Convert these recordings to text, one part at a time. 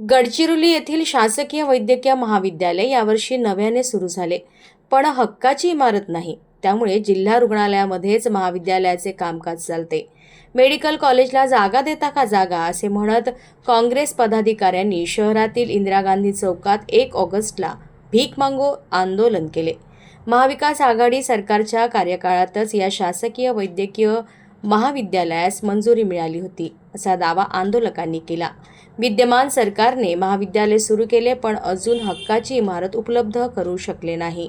गडचिरोली येथील शासकीय वैद्यकीय महाविद्यालय यावर्षी नव्याने सुरू झाले. पण हक्काची इमारत नाही. त्यामुळे जिल्हा रुग्णालयामध्येच महाविद्यालयाचे कामकाज चालते. मेडिकल कॉलेजला जागा देता का जागा असे म्हणत काँग्रेस पदाधिकाऱ्यांनी शहरातील इंदिरा गांधी चौकात एक ऑगस्टला भीक मांगो आंदोलन केले. महाविकास आघाडी सरकारच्या कार्यकाळातच या शासकीय वैद्यकीय महाविद्यालयास मंजुरी मिळाली होती असा दावा आंदोलकांनी केला. विद्यमान सरकारने महाविद्यालय सुरू केले पण अजून हक्काची इमारत उपलब्ध करू शकले नाही.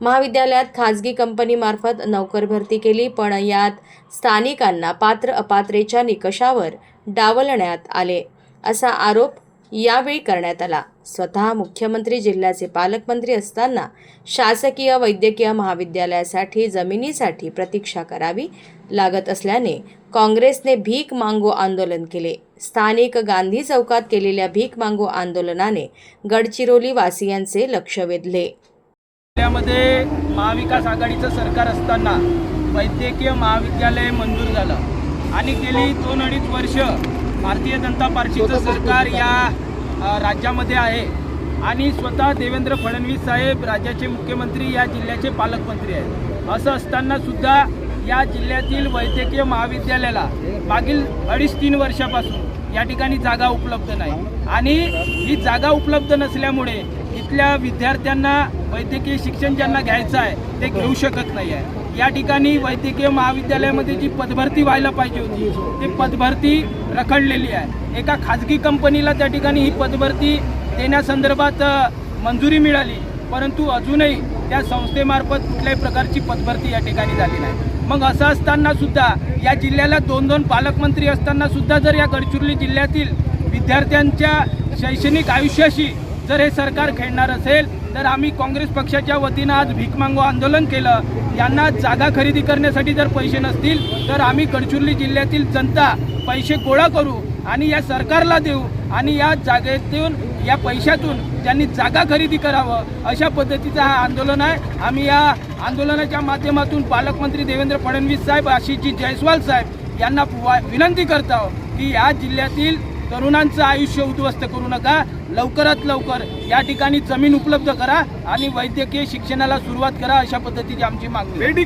महाविद्यालयात खाजगी कंपनीमार्फत नोकर भरती केली पण यात स्थानिकांना पात्र अपात्रेच्या निकषावर डावलण्यात आले असा आरोप यावेळी करण्यात आला. स्वतः मुख्यमंत्री जिल्ह्याचे पालकमंत्री असताना शासकीय वैद्यकीय महाविद्यालयासाठी जमिनीसाठी प्रतीक्षा करावी लागत असल्याने काँग्रेसने भीक मांगो आंदोलन केले. स्थानिक गांधी चौकात केलेल्या भीक मांगो आंदोलनाने गडचिरोली वासियांचे लक्ष वेधले. जिल्ह्यामध्ये महाविकास आघाडीचं सरकार असताना वैद्यकीय महाविद्यालय मंजूर झालं. आणि गेली दोन अडीच वर्ष भारतीय जनता पार्टीचं सरकार या राज्यामध्ये आहे. आणि स्वतः देवेंद्र फडणवीस साहेब राज्याचे मुख्यमंत्री या जिल्ह्याचे पालकमंत्री आहेत. असं असताना सुद्धा या जिल्ह्यातील वैद्यकीय महाविद्यालयाला मागील अडीच तीन वर्षापासून या ठिकाणी जागा उपलब्ध नाही. आणि ही जागा उपलब्ध नसल्यामुळे इथल्या विद्यार्थ्यांना वैद्यकीय शिक्षण ज्यांना घ्यायचं आहे ते घेऊ शकत नाही आहे. या ठिकाणी वैद्यकीय महाविद्यालयामध्ये जी पदभरती व्हायला पाहिजे होती ती पदभरती रखडलेली आहे. एका खाजगी कंपनीला त्या ठिकाणी ही पदभरती देण्यासंदर्भात मंजुरी मिळाली परंतु अजूनही त्या संस्थेमार्फत कुठल्याही प्रकारची पदभरती या ठिकाणी झाली नाही. मग असं असताना सुद्धा या जिल्ह्याला दोन दोन पालकमंत्री असताना सुद्धा जर या गडचिरोली जिल्ह्यातील विद्यार्थ्यांच्या शैक्षणिक आयुष्याशी जर हे सरकार खेळणार असेल तर आम्ही काँग्रेस पक्षाच्या वतीनं आज भीक मागो आंदोलन केलं. यांना जागा खरेदी करण्यासाठी जर पैसे नसतील तर आम्ही गडचिरोली जिल्ह्यातील जनता पैसे गोळा करू आणि या सरकारला देऊ आणि या जागेतून या पैशातून त्यांनी जागा खरेदी करावं अशा पद्धतीचं हा आंदोलन आहे. आम्ही या आंदोलनाच्या माध्यमातून पालकमंत्री देवेंद्र फडणवीस साहेब आशिषजी जयस्वाल साहेब यांना वा- विनंती करतो की या जिल्ह्यातील तरुणांचं आयुष्य उद्ध्वस्त करू नका. लवकरात लवकर या ठिकाणी जमीन उपलब्ध करा आणि वैद्यकीय शिक्षणाला सुरुवात करा अशा पद्धतीची आमची मागणी